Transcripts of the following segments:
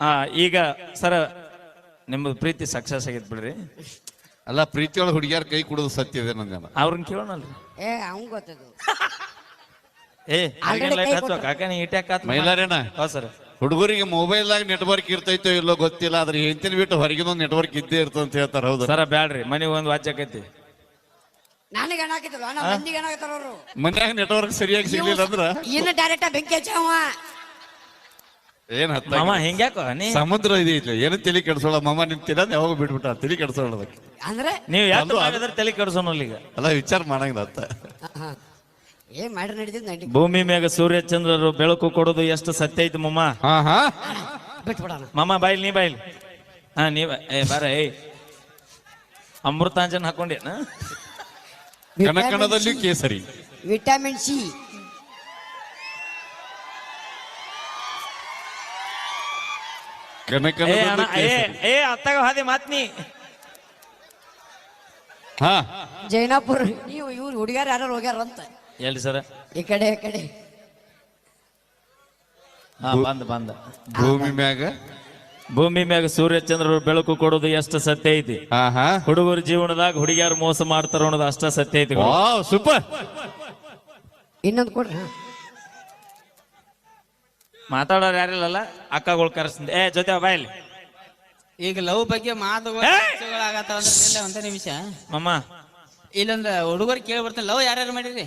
ಹಾ ಈಗ ಸರ ನಿಮ್ಮದು ಪ್ರೀತಿ ಸಕ್ಸಸ್ ಆಗೈತೆ ಬಿಡ್ರಿ. ಅಲ್ಲ ಪ್ರೀತಿಯೊಳಗೆ ಹುಡುಗಿಯರ ಕೈ ಕುಡಿದು ಸತ್ಯ ಇದೆ ನನ್ನ ಅವ್ರನ್ನ ಕೇಳೋಣಲ್ರಿ. ಏ ಅವ್ನ್ ಗೊತ್ತದು. ಏ ಲೈಟ್ ಕಾಕ ನೀ ಇಟ್ಯಾಕ ಮೈಲಾರೇನ? ಹಾ ಸರ್. ಹುಡುಗರಿಗೆ ಮೊಬೈಲ್ದಾಗ ನೆಟ್ವರ್ಕ್ ಇರ್ತೈತೋ ಇಲ್ಲೋ ಗೊತ್ತಿಲ್ಲ ಆದ್ರೆ ಹೆಂತಿನ ಬಿಟ್ಟು ಹೊರಗಿನ ನೆಟ್ವರ್ಕ್ ಇದ್ದೇ ಇರ್ತದೆ ಅಂತ ಹೇಳ್ತಾರೆ ಹೌದು. ಸರ ಬ್ಯಾಡ್ರಿ. ಮನೆಗೆ ಒಂದು ವಾಚ್ ಆಕೈತಿ ನನಗೆ ಏನಾಕಿದ್ರು ನಮ್ಮ ಮಂದಿಗೆ ಏನಾಗತ್ತಾರ ಅವರು. ಮನ್ಯಾಗ ನೆಟ್ವರ್ಕ್ ಸರಿಯಾಗಿ ಸಿಗ್ಲಿಲ್ಲ ಅಂದ್ರ? ಇನ್ನು ಡೈರೆಕ್ಟ್ ಬೆಂಕಿ ಹಚ್ಚವ ಏನ್ ಹತ್ತ ಮಾಮ ಹೆಂಗ್ಯಾಕೋ ನೀ ಸಮುದ್ರ ಇದೆ ಇಲ್ಲ. ಏನು ತಲೆ ಕೆಡ್ಸೋಳ ಮಾಮ ನಿಮ್ ತಿನ್ನೋದ್ ಯಾವಾಗ ಬಿಟ್ಬಿಟ್ಟ ತಲೆ ಕೆಡ್ಸೋಳ ಅದಕ್ಕೆ. ಅಂದ್ರೆ ನೀವು ಯಾವ್ದು ತಲೆ ಕೆಡ್ಸೋನಲ್ಲ ಈಗ ಅಲ್ಲ ವಿಚಾರ ಮಾಡಂಗಿಲ್ಲ ಅತ್ತ. ಏನ್ ಮಾಡಿ ನಡೀತಿದ್ ನಡಿ. ಭೂಮಿ ಮ್ಯಾಗ ಸೂರ್ಯ ಚಂದ್ರರು ಬೆಳಕು ಕೊಡೋದು ಎಷ್ಟು ಸತ್ಯ ಐತಿ ಮಮ್ಮ ಹಾ ಹಾ. ಬಿಟ್ಬಿಡೋಣ. ಮಾಮ ಬಾಯ್ಲಿ ನೀ ಬಾಯ್ಲಿ. ಹಾ ನೀವ ಏ ಬಾರ ಏ. ಅಮೃತಾಂಜನ್ ಹಾಕೊಂಡೇನ ಕನಕಣದಲ್ಲಿ ಕೇಸರಿ. Vitamin C. ಏ ಅಣ್ಣ, ಕನಕಣದಲ್ಲಿ ಏ ಕೇಸರಿ. ಏ ಅತ್ತಾಗ ಹಾದಿ ಮಾತ್ ನೀ. ಹಾ. ಜೈನಾಪುರ ನೀವು ಇವ್ರು ಹುಡುಗ್ಯಾರ ಯಾರು ಹೋಗ್ಯಾರ ಅಂತ. ಎಲ್ಲಿ ಸರ? ಈ ಕಡೆ ಈ ಕಡೆ. ಹಾ ಬಂದ ಬಂದ. ಭೂಮಿ ಮ್ಯಾಗ? ಭೂಮಿ ಮ್ಯಾಗ ಸೂರ್ಯ ಚಂದ್ರರು ಬೆಳಕು ಕೊಡೋದು ಎಷ್ಟು ಸತ್ಯ ಐತಿ. ಹಾ ಹಾ. ಹುಡುಗರ ಜೀವನದಾಗ ಹುಡುಗಿಯಾರು ಮೋಸ ಮಾಡ್ತಾರ ಅನ್ನೋದು ಅಷ್ಟ ಸತ್ಯ ಐತಿ. ಗುರು. Wow super. ಇನ್ನೊಂದು ಕೊಡ್ರಿ. ಹಾ. ಮಾತಾಡೋರು ಯಾರಿಲ್ಲಲ್ಲ? ಅಕ್ಕಗಳು ಕರೆಸ್ತಿದ್ದೆ ಏ ಜೊತೆ ಬಾಯಲ್ಲಿ ಈಗ ಲವ್ ಬಗ್ಗೆ ಮಾತುಗಳು ಏ! ಅಂದ್ರೆ ಒಂದೇ ನಿಮಿಷ. ಮಮ್ಮ. ಇಲ್ಲೊಂದು ಹುಡುಗರು ಕೇಳಿ ಬರ್ತಾನೆ. ಲವ್ ಯಾರ್ಯಾರು ಮಾಡಿರಿ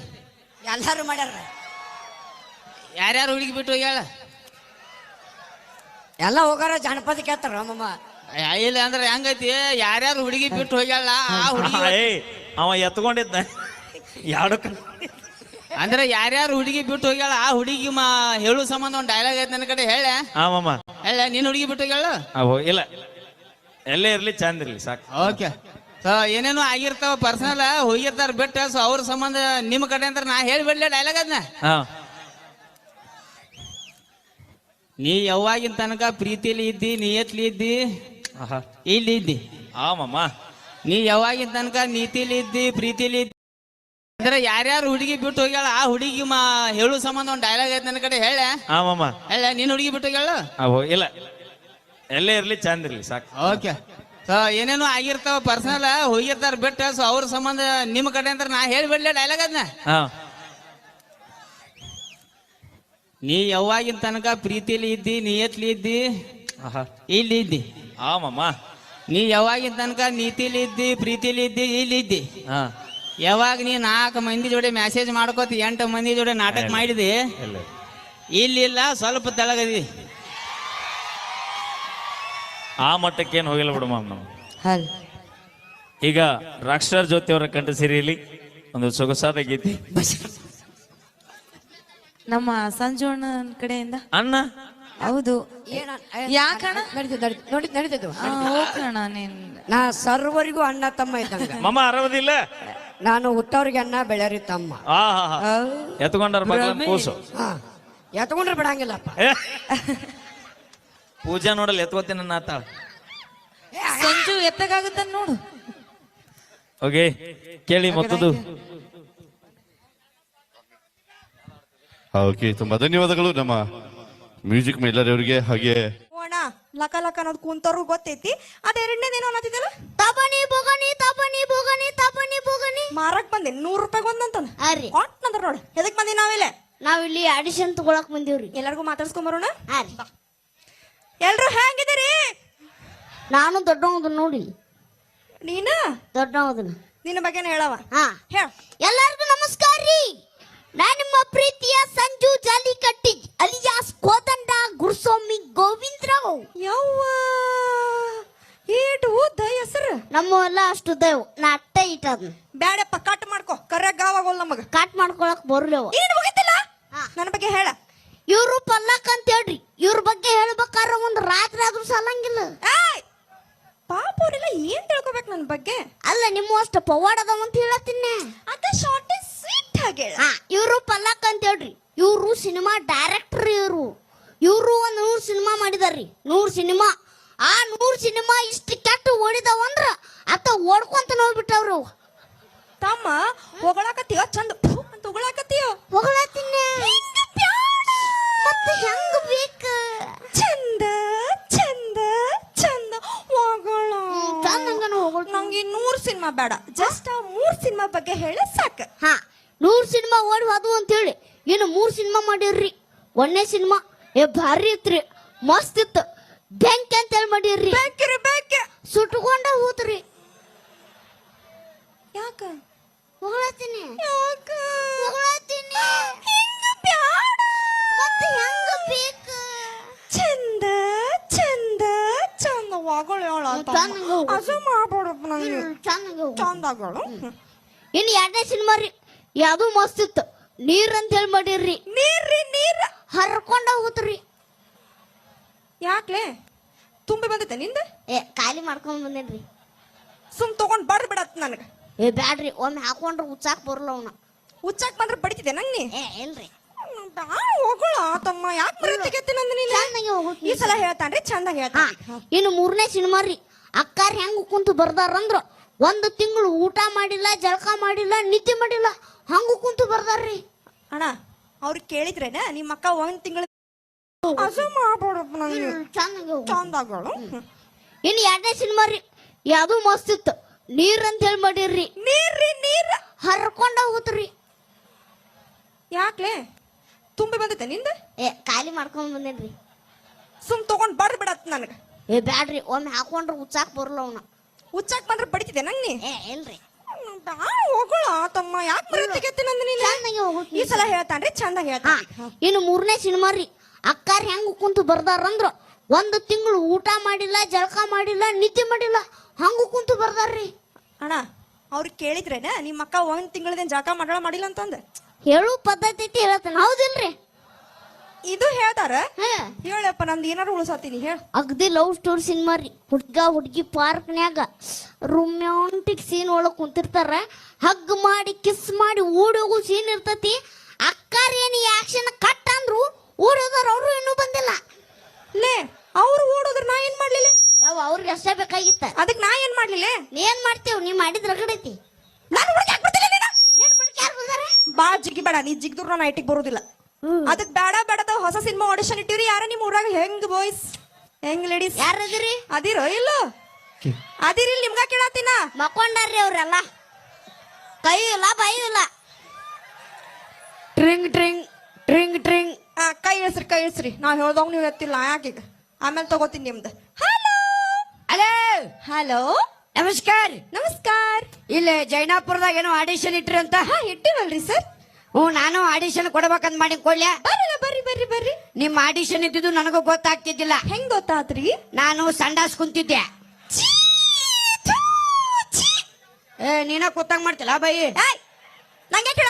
ಎಲ್ಲಾರು ಮಾಡ್ಯಾರ ಯಾರ್ಯಾರು ಹುಡುಗಿ ಬಿಟ್ಟು ಹೋಗ್ಯಾಳ? ಎಲ್ಲ ಹೋಗಾರ ಜಾನಪದ ಕೇಳ್ತಾರ ಮಮ್ಮ. ಇಲ್ಲ ಅಂದ್ರೆ ಹೆಂಗೈತಿ? ಯಾರ್ಯಾರು ಹುಡುಗಿ ಬಿಟ್ಟು ಹೋಗ್ಯಾಳ? ಆ ಹುಡುಗಿ ಅವ ಎತ್ಕೊಂಡಿದ್ದ ಎರಡು ಅಂದ್ರೆ ಯಾರ್ಯಾರು ಹುಡುಗಿ ಬಿಟ್ಟು ಹೋಗ್ಯಾಳ ಆ ಹುಡುಗಿ ಮಾ ಹೇಳು ಸಂಬಂಧ ಒಂದು ಡೈಲಾಗ್ ಐತೆ ನನ್ನ ಕಡೆ ಹೇಳ. ಹೇಳ ನೀನ್ ಹುಡುಗಿ ಬಿಟ್ಟು ಹೋಗ್ಯಾಳ? ಇಲ್ಲ. ಎಲ್ಲೇ ಇರ್ಲಿ ಚಂದ ಇರ್ಲಿ ಸಾಕು. ಓಕೆ. ಸೊ ಏನೇನೋ ಆಗಿರ್ತಾವ ಪರ್ಸನಲ್ ಹೋಗಿರ್ತಾರ ಬಿಟ್ಟು ಸೊ ಅವ್ರ ಸಂಬಂಧ ನಿಮ್ಮ ಕಡೆ ಅಂದ್ರೆ ನಾ ಹೇಳ್ಬಿಡ್ಲೆ ಡೈಲಾಗ್ ಅದನ್ನ ಹಾ. ನೀ ಯಾವಾಗಿನ ತನಕ ಪ್ರೀತಿಲಿ ಇದ್ದಿ ನಿಯತ್ಲಿ ಇದ್ದಿ? ಆಹಾ. ಇಲ್ಲಿ ಇದ್ದಿ. ಆ ನೀ ಯಾವಾಗಿನ ತನಕ ನೀತಿಲಿ ಇದ್ದಿ ಪ್ರೀತಿಲಿ ಇದ್ದಿ? ಅಂದ್ರೆ ಯಾರ್ಯಾರು ಹುಡುಗಿ ಬಿಟ್ಟು ಹೋಗ್ಯಾಳ ಆ ಹುಡುಗಿ ಮಾ ಹೇಳು ಸಂಬಂಧ ಒಂದು ಡೈಲಾಗ್ ಐತೆ ನನ್ನ ಕಡೆ ಹೇಳ? ಹೇಳ ನೀನ್ ಹುಡುಗಿ ಬಿಟ್ಟು ಹೋಗ್ಯಾಳ? ಅವು ಇಲ್ಲ. ಎಲ್ಲೇ ಇರ್ಲಿ ಚಂದ ಇರ್ಲಿ ಸಾಕು. ಓಕೆ. ಏನೇನೋ ಆಗಿರ್ತಾವ ಪರ್ಸನಲ್ ಹೋಗಿರ್ತಾರ ಬಿಟ್ಟ ಸೊ ಅವ್ರ ಸಂಬಂಧ ನಿಮ್ಮ ಕಡೆ ಅಂತ ನಾ ಹೇಳ್ಬಿಡ್ಲೆ ಡೈಲಾಗ್ ಅದನ್ನ ಹಾ. ನೀ ಯಾವಾಗಿನ ತನಕ ಪ್ರೀತಿಲಿ ಇದ್ದಿ ನಿಯತ್ಲಿ ಇದ್ದಿ? ಆಹಾ. ಇಲ್ಲಿ ಇದ್ದಿ. ಆ ಮಮ್ಮ ನೀ ಯಾವಾಗಿನ ತನಕ ನೀತಿಲಿ ಇದ್ದಿ ಪ್ರೀತಿಲಿ ಇದ್ದಿ ಇಲ್ಲಿ ಇದ್ದಿ? ಹಾ. ಯಾವಾಗ ನೀ ನಾಲ್ಕು ಮಂದಿ ಜೋಡಿ ಮೆಸೇಜ್ ಮಾಡ್ಕೋತಿ ಎಂಟು ಮಂದಿ ಜೋಡಿ ನಾಟಕ ಮಾಡಿದಿ? ಇಲ್ಲ. ಇಲ್ಲಿಲ್ಲ ಸ್ವಲ್ಪ ತೆಳಗದಿ. ಆ ಮಟ್ಟಕ್ಕೇನು ಹೋಗಿಲ್ಲ ಬಿಡು ಮಾಮ್ ನಾವು. ಈಗ ರಾಕ್ಷರ್ ಜ್ಯೋತಿ ಅವರ ಕಂಠ ಸಿರಿಯಲ್ಲಿ ಒಂದು ಸೊಗಸಾದ ಗೀತೆ. ನಮ್ಮ ಸಂಜೋಣ ಕಡೆಯಿಂದ? ಅಣ್ಣ? ಹೌದು. ಯಾಕಣ್ಣ? ಯಾಕಣ? ನೋಡಿ ಹೋಗೋಣ ನೀನ್. ನಾ ಸರ್ವರಿಗೂ ಅಣ್ಣ ತಮ್ಮ ಇದ್ದಂಗ. ಮಮ್ಮ ಅರವದಿಲ್ಲ? ನಾನು ಹುಟ್ಟವ್ರಿಗೆ ಬೆಳರಿ ಬೆಳೆಯರಿ ತಮ್ಮ ಎತ್ಕೊಂಡಾರ ಕೂಸು. ಹಾ. ಎತ್ಕೊಂಡ್ರೆ ಬಿಡಂಗಿಲ್ಲಪ್ಪ. ಪೂಜಾ ನೋಡಲ್ಲ ಎತ್ಕೋತೀನಿ ನನ್ನ ಆತ. ಸಂಜು ಎತ್ತಗಾಗುತ್ತ ನೋಡು. ಓಕೆ ಕೇಳಿ ಮತ್ತದು. ಓಕೆ ತುಂಬಾ ಧನ್ಯವಾದಗಳು ನಮ್ಮ ಮ್ಯೂಸಿಕ್ ಮೇಲರವರಿಗೆ ಹಾಗೆ ಅಣ್ಣ ಲಕ ಲಕ ಅನ್ನೋದು ಕುಂತವ್ರು ಗೊತ್ತೈತಿ. ಅದ ಎರಡನೇದೇನೋ ಅನ್ನತ್ತಿದ್ದಲ್ಲ ತಪನಿ ಬೊಗನಿ ಬೊಗನಿ ಮಾರಕ್ ಬಂದೆ ನೂರು ರೂಪಾಯಿ ರೀ. ಹಾರಿ ನಂತರ ನೋಡು. ಎದಕ್ ಬಂದಿ ನಾವಿಲ್ಲ? ನಾವಿಲ್ಲಿ ಆಡಿಷನ್ ತಗೊಳಕ್ ಬಂದೀವ್ರಿ. ಎಲ್ಲರಿಗೂ ಮಾತಾಡ್ಸ್ಕೊಂಬರೋಣ ಹಾರಿ ಎಲ್ರು ಹೆಂಗಿದ್ದೀರಿ? ನಾನು ದೊಡ್ಡವದು ನೋಡಿ. ನೀನ? ದೊಡ್ಡವದನ್ನ ನಿನ್ನ ಬಗ್ಗೆನೇ ಹೇಳವ ಹಾ. ಹೇಳ. ಎಲ್ಲರಿಗೂ ನಮಸ್ಕಾರ ರೀ. ನಾನು ನಿಮ್ಮ ಪ್ರೀತಿಯ ಸಂಜು ಜಾಲಿಕಟ್ಟಿ ಅಲಿಯಾಸ್ ಕೋದಂಡ ಗುರುಸ್ವಾಮಿ ಗೋವಿಂದರಾವ್. ಯವ್ವ. ಈಟು ಉದ್ದ ಹೆಸರು. ನಮ್ಮ ಎಲ್ಲ ಅಷ್ಟು ದೇವ್. ನಾ ಅಟ್ಟ ಇಟ್ಟ ಅದನ್ನ ಬ್ಯಾಡಪ್ಪ ಕಟ್. ನಮಗ ಕಾಟ್ ಮಾಡ್ಕೊಳಕ್ ಬರ್ಲಿಲ್ಲ ಮುಗಿತಿಲ್ಲ? ನನ್ನ ಬಗ್ಗೆ ಹೇಳ. ಇವ್ರು ಪಲ್ಲಕ್ ಅಂತ ಹೇಳ್ರಿ. ಇವ್ರ ಬಗ್ಗೆ ಹೇಳ್ಬೇಕಾರ ಒಂದ್ ರಾತ್ರಿ ಆದ್ರೂ ಸಲಂಗಿಲ್ಲ. ಪಾಪ ಅವ್ರೆಲ್ಲ ಏನ್ ತಿಳ್ಕೊಬೇಕು ನನ್ನ ಬಗ್ಗೆ? ಅಲ್ಲ ನಿಮ್ಮ ಅಷ್ಟು ಪವಾಡ ಅದಾವ ಅಂತ ಹೇಳತ್ತೀನಿ. ಅದ ಶಾರ್ಟ್ ಸ್ವೀಟ್ ಹಾಗೆ ಹೇಳ. ಇವರು ಪಲ್ಲಕ್ ಅಂತ ಹೇಳ್ರಿ. ಇವರು ಸಿನಿಮಾ ಡೈರೆಕ್ಟರ್ ಇವರು. ಇವರು ಒಂದ್ ನೂರ್ ಸಿನಿಮಾ ಮಾಡಿದಾರ್ರಿ. ನೂರ್ ಸಿನಿಮಾ. ಆ ನೂರ್ ಸಿನಿಮಾ ಇಷ್ಟು ಕೆಟ್ಟ ಓಡಿದವಂದ್ರ ಅತ್ತ ಓಡ್ಕೊಂತ ನೋಡ್ಬಿಟ್ಟವ್ರು ತಮ್ಮ ಬಗ್ಗೆ ಹೇಳಿ ಸಾಕು. ಹಾ ನೂರು ಸಿನಿಮಾ ಓಡಿ ಹೋದ್ವು ಅಂತೇಳಿ. ಇನ್ನು ಮೂರು ಸಿನಿಮಾ ಮಾಡಿರ್ರಿ. ಒಂದನೇ ಸಿನಿಮಾ ಏ ಭಾರಿ ಇತ್ರಿ. ಮಸ್ತ್ ಇತ್ತು. ಬೆಂಕಿ ಅಂತೇಳಿ ಮಾಡಿರ್ರಿ. ಬೇಕ್ರಿ ಬೇಕೆ. ಸುಟ್ಕೊಂಡ ಹೋತ್ರಿ. ಯಾಕ? ಹೊಗಳತೀನಿ ಯಾಕ? ಹೊಗಳತೀನಿ ಹಿಂಗ ಬ್ಯಾಡ? ಮತ್ತೆ ಹೆಂಗ ಬೇಕು? ಚಂದ ಚಂದ ಚಂದ. ಅಸ ಮಾಡ್ಬೇಡಪ್ಪ ನಂಗೆ ಚೆನ್ನಾಗಿ ಚಂದಗಳು ಇನ್ನು ಎರಡನೇ ಸಿನಿಮಾ ರೀ. ಯಾವುದು ಮಸ್ತ್ ಇತ್ತು. ನೀರ್ ಅಂತ ಹೇಳಿ ಮಾಡಿರ್ರಿ ನೀರ್ರಿ ನೀರ್? ಹರ್ಕೊಂಡ ಹೋತ್ರಿ. ಯಾಕ್ಲೆ? ತುಂಬಿ ಬಂದೈತೆ ನಿಂದ? ಏ ಖಾಲಿ ಮಾಡ್ಕೊಂಡ್ ಬಂದೇನ್ರಿ. ಸುಮ್ ತಗೊಂಡ್ ಬರ್ ಬಿಡತ್ ನನಗ. ಏ ಬ್ಯಾಡ್ರಿ ಒಮ್ಮೆ ಹಾಕೊಂಡ್ರೆ ಉಚ್ಚಾಕ್ ಬರಲ್ಲ ಅವನ. ಉಚ್ಚಾಕ್ ಬಂದ್ರೆ ಬಡಿತಿದೆ ನಂಗ್? ನೀ ಏ ಇಲ್ರಿ. ತಮ್ಮ ಯಾಕೆ ಬರತ್ತಿಗೆತ್ತಿ ನಂದ ನೀನು? ಚೆನ್ನಾಗಿ ಈ ಸಲ ಹೇಳ್ತಾನ್ರಿ ಚಂದ ಹಾ ಹೇಳ್ತಾನೆ ಇನ್ನು ಮೂರನೇ ಸಿನಿಮಾ ರೀ. ಅಕ್ಕಾರ್ ಹೆಂಗ್ ಕುಂತು ಬರ್ದಾರಂದ್ರ. ಒಂದು ತಿಂಗಳು ಊಟ ಮಾಡಿಲ್ಲ ಜಳಕ ಮಾಡಿಲ್ಲ ನಿದ್ದೆ ಮಾಡಿಲ್ಲ ಹಂಗು ಕುಂತು ಬರ್ದಾರ್ರಿ. ಅಣ್ಣ ಅವ್ರಿಗೆ ಕೇಳಿದ್ರೇನ ನಿಮ್ಮ ಅಕ್ಕ ಒಂದ್ ತಿಂಗಳ ಇನ್ ಮಾಡ್ಬೇಡಪ್ಪ ನಂಗೆ ಚೆನ್ನಾಗಿ ಚಂದಗಳು? ಇನ್ನು ಎರಡನೇ ಸಿನಿಮಾ ರೀ ಯಾವುದು ಮಸ್ತ್ ಇತ್ತು. ನೀರ್ ಅಂತ ಹೇಳಿ ಮಾಡಿರ್ರಿ. ನೀರ್ರಿ ನೀರ್? ಹರ್ಕೊಂಡ ಹೋತ್ರಿ ಯಾಕ್ಲೆ? ತುಂಬಿ ಬಂದೈತೆ ನಿಂದ? ಏ ಖಾಲಿ ಮಾಡ್ಕೊಂಡ್ ಬಂದೇನ್ರಿ. ಸುಮ್ ತಗೊಂಡ್ ಬಿಡತ್ ನನಗ. ಏ ಬ್ಯಾಡ್ರಿ ಒಮ್ಮೆ ಹಾಕೊಂಡ್ರೆ ಉಚ್ಚಾಕ್ ಬರಲ್ಲ ಅವನ. ಉಚ್ಚಾಕ್ ಬಂದ್ರೆ ಬಡಿತಿದೆ ನಂಗೆ? ಏ ಇಲ್ರಿ. ಬ್ಯಾಡ ಹೋಗಳ ತಮ್ಮ. ಯಾಕೆ ನಂದ ನೀನು? ಚೆನ್ನಾಗಿ ಈ ಸಲ ಹೇಳ್ತಾನ್ರಿ ಚಂದ ಹಾ ಹೇಳ್ತಾನೆ ಇನ್ನು ಮೂರನೇ ಸಿನಿಮಾ ರೀ. ಅಕ್ಕಾರ ಹೆಂಗ್ ಕುಂತು ಬರ್ದಾರಂದ್ರ. ಒಂದು ತಿಂಗಳು ಊಟ ಮಾಡಿಲ್ಲ ಜಳಕ ಮಾಡಿಲ್ಲ ನಿದ್ದೆ ಮಾಡಿಲ್ಲ. ಹಂಗು ಕುಂತು ಬರ್ದಾರ್ರಿ. ಅಣ್ಣ ಅವ್ರಿಗೆ ಕೇಳಿದ್ರೇನ? ನಿಮ್ಮ ಅಕ್ಕ ಒಂದ್ ತಿಂಗಳದೇನ್ ಜಳಕ ಮಾಡಳ ಮಾಡಿಲ್ಲ ಅಂತಂದ? ಹೇಳು ಪದ್ಧತಿ ಐತಿ ಹೇಳ್ತಾನೆ ಹೌದಿಲ್ರಿ. ಇದು ಹೇಳ್ತಾರ ಹೇಳಪ್ಪ ನಂದು ಏನಾರು ಉಳಿಸತ್ತೀನಿ ಹೇಳ. ಅಗ್ದಿ ಲವ್ ಸ್ಟೋರಿ ಸಿನಿಮಾ ರೀ. ಹುಡ್ಗ ಹುಡ್ಗಿ ಪಾರ್ಕ್ನ್ಯಾಗ ರೊಮ್ಯಾಂಟಿಕ್ ಸೀನ್ ಒಳಗ್ ಕುಂತಿರ್ತಾರ. ಹಗ್ ಮಾಡಿ ಕಿಸ್ ಮಾಡಿ ಓಡೋಗು ಸೀನ್ ಇರ್ತತಿ. ಅಕ್ಕಾರ ಏನ್ ಈ ಆಕ್ಷನ್ ಕಟ್ ಅಂದ್ರು ಓಡಿ ಹೋದಾರ ಅವರು ಇನ್ನೂ ಬಂದಿಲ್ಲ. ಲೇ ಅವ್ರು ಓಡೋದ್ರ ನಾ ಏನ್ ಮಾಡ್ಲಿಲ್ಲ? ಯಾವ ಅವ್ರಿಗೆ ಅಷ್ಟೇ ಬೇಕಾಗಿತ್ತ? ಅದಕ್ ನಾ ಏನ್ ಮಾಡ್ಲಿಲ್ಲ? ನೀ ಏನ್ ಮಾಡ್ತೇವ್? ನೀ ಮಾಡಿದ್ ರಗಡೈತಿ ನಾನು ಹುಡುಗಿ ಹಾಕ್ಬಿಡ್ತಿಲ್ಲ ನೀನು? ನೀನ್ ಜಿಗಿ ಬೇಡ ನೀ ಜಿಗ್ದ್ರು ನಾನು ಐಟಿಗೆ ಬರೋದಿಲ್ಲ. ಅದಕ್ ಬೇಡ ಬೇಡದ ಹೊಸ ಸಿನಿಮಾ ಆಡಿಷನ್ ಇಟ್ಟಿವ್ರಿ. ಯಾರ ನಿಮ್ ಊರಾಗ? ಹೆಂಗ್ ಬಾಯ್ಸ್ ಹೆಂಗ್ ಲೇಡೀಸ್ ಯಾರದಿರಿ? ಅದಿರೋ? ಇಲ್ಲ? ಅದಿರಿ ನಿಮ್ಗ ಕೇಳತ್ತಿನ ಮಕ್ಕೊಂಡಾರ್ರಿ ಅವ್ರೆಲ್ಲ. ಕೈ ಇಲ್ಲ ಬಾಯಿ ಇಲ್ಲ. ಟ್ರಿಂಗ್ ಟ್ರಿಂಗ್ ಟ್ರಿಂಗ್ ಟ್ರಿಂಗ್. ಆ, ಕೈ ಇಳಿಸ್ರಿ ಕೈ ಇಳಿಸ್ರಿ. ನಾವ್ ಹೇಳ್ದವ್ ನೀವು ಎತ್ತಿಲ್ಲ ಯಾಕೀಗ ಆಮೇಲೆ ತಗೋತೀನಿ ನಿಮ್ದು. ಹಲೋ ಹಲೋ ಹಲೋ ನಮಸ್ಕಾರ. ನಮಸ್ಕಾರ. ಇಲ್ಲಿ ಜೈನಾಪುರದಾಗ ಏನೋ ಆಡಿಷನ್ ಇಟ್ರಿ ಅಂತ? ಹಾ ಇಟ್ಟಿವಲ್ರಿ ಸರ್. ಹ್ಞೂ ನಾನು ಆಡಿಷನ್ ಕೊಡ್ಬೇಕಂತ ಮಾಡಿ ಕೊಡ್ಲೆ. ಬರಲ್ಲ ಬರ್ರಿ ಬರ್ರಿ ಬರ್ರಿ. ನಿಮ್ಮ ಆಡಿಷನ್ ಇದ್ದಿದ್ದು ನನಗೂ ಗೊತ್ತಾಗ್ತಿದ್ದಿಲ್ಲ. ಹೆಂಗ್ ಗೊತ್ತಾತ್ರಿ ನಾನು ಸಂಡಾಸ್ ಕುಂತಿದ್ದೆ. ಏ ನೀನ ಕೂತಂಗ್ ಮಾಡ್ತಿಲ್ಲ ಬೈ. ಏಯ್ ನಂಗೆ ಕೇಳ